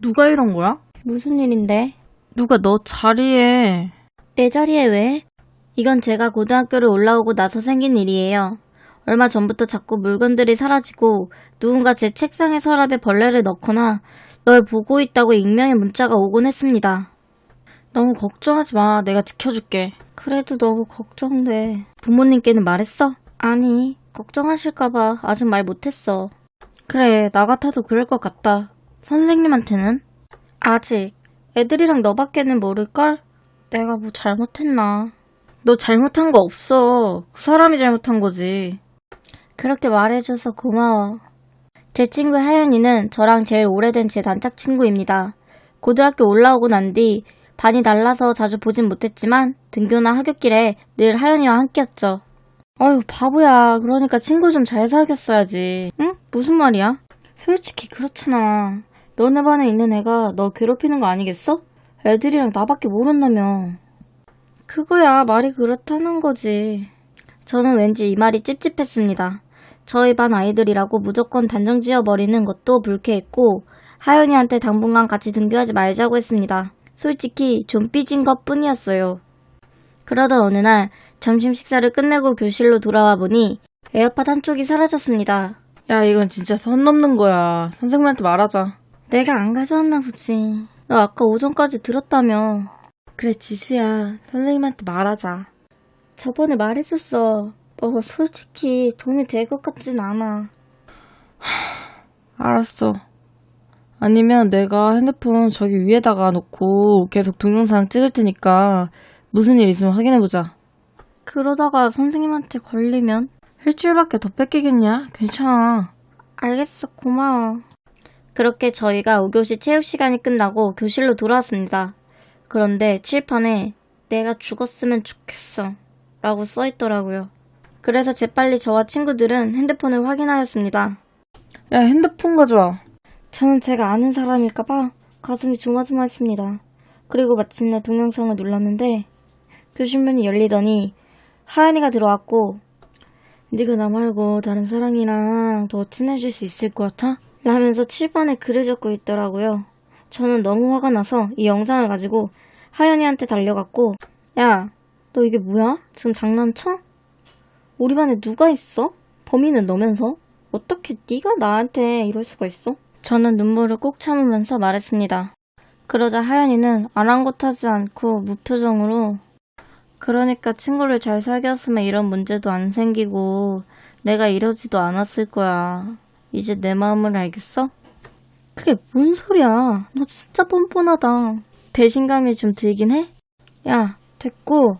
누가 이런 거야? 무슨 일인데? 누가 너 자리에 내 자리에 왜? 이건 제가 고등학교를 올라오고 나서 생긴 일이에요. 얼마 전부터 자꾸 물건들이 사라지고 누군가 제 책상에 서랍에 벌레를 넣거나 널 보고 있다고 익명의 문자가 오곤 했습니다. 너무 걱정하지 마. 내가 지켜줄게. 그래도 너무 걱정돼. 부모님께는 말했어? 아니, 걱정하실까봐 아직 말 못했어. 그래, 나 같아도 그럴 것 같다. 선생님한테는? 아직. 애들이랑 너밖에는 모를걸? 내가 뭐 잘못했나. 너 잘못한 거 없어. 그 사람이 잘못한 거지. 그렇게 말해줘서 고마워. 제 친구 하연이는 저랑 제일 오래된 제 단짝 친구입니다. 고등학교 올라오고 난 뒤 반이 달라서 자주 보진 못했지만 등교나 하굣길에 늘 하연이와 함께였죠. 아유, 바보야. 그러니까 친구 좀 잘 사귀었어야지. 응? 무슨 말이야? 솔직히 그렇잖아. 너네 반에 있는 애가 너 괴롭히는 거 아니겠어? 애들이랑 나밖에 모른다며. 그거야 말이 그렇다는 거지. 저는 왠지 이 말이 찝찝했습니다. 저희 반 아이들이라고 무조건 단정 지어버리는 것도 불쾌했고 하연이한테 당분간 같이 등교하지 말자고 했습니다. 솔직히 좀 삐진 것 뿐이었어요. 그러던 어느 날 점심 식사를 끝내고 교실로 돌아와 보니 에어팟 한쪽이 사라졌습니다. 야, 이건 진짜 선 넘는 거야. 선생님한테 말하자. 내가 안 가져왔나 보지. 너 아까 오전까지 들었다며. 그래, 지수야. 선생님한테 말하자. 저번에 말했었어. 너 솔직히 도움이 될 것 같진 않아. 알았어. 아니면 내가 핸드폰 저기 위에다가 놓고 계속 동영상 찍을 테니까 무슨 일 있으면 확인해보자. 그러다가 선생님한테 걸리면? 일주일밖에 더 뺏기겠냐? 괜찮아. 알겠어, 고마워. 그렇게 저희가 5교시 체육 시간이 끝나고 교실로 돌아왔습니다. 그런데 칠판에 내가 죽었으면 좋겠어. 라고 써있더라고요. 그래서 재빨리 저와 친구들은 핸드폰을 확인하였습니다. 야, 핸드폰 가져와. 저는 제가 아는 사람일까봐 가슴이 조마조마했습니다. 그리고 마침내 동영상을 눌렀는데 교실문이 열리더니 하연이가 들어왔고 네가 나 말고 다른 사람이랑 더 친해질 수 있을 것 같아? 라면서 칠판에 글을 적고 있더라고요. 저는 너무 화가 나서 이 영상을 가지고 하연이한테 달려갔고 야, 너 이게 뭐야? 지금 장난쳐? 우리 반에 누가 있어? 범인은 너면서? 어떻게 네가 나한테 이럴 수가 있어? 저는 눈물을 꼭 참으면서 말했습니다. 그러자 하연이는 아랑곳하지 않고 무표정으로 그러니까 친구를 잘 사귀었으면 이런 문제도 안 생기고 내가 이러지도 않았을 거야. 이제 내 마음을 알겠어? 그게 뭔 소리야. 너 진짜 뻔뻔하다. 배신감이 좀 들긴 해? 야, 됐고.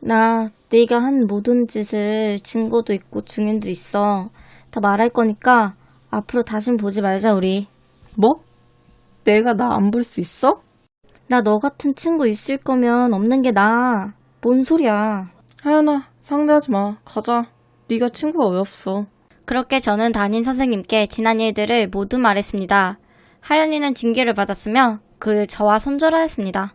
나 네가 한 모든 짓을 증거도 있고 증인도 있어. 다 말할 거니까 앞으로 다신 보지 말자 우리. 뭐? 내가 나 안 볼 수 있어? 나 너 같은 친구 있을 거면 없는 게 나아. 뭔 소리야. 하연아, 상대하지 마. 가자. 네가 친구가 왜 없어? 그렇게 저는 담임 선생님께 지난 일들을 모두 말했습니다. 하연이는 징계를 받았으며 그 저와 손절하였습니다.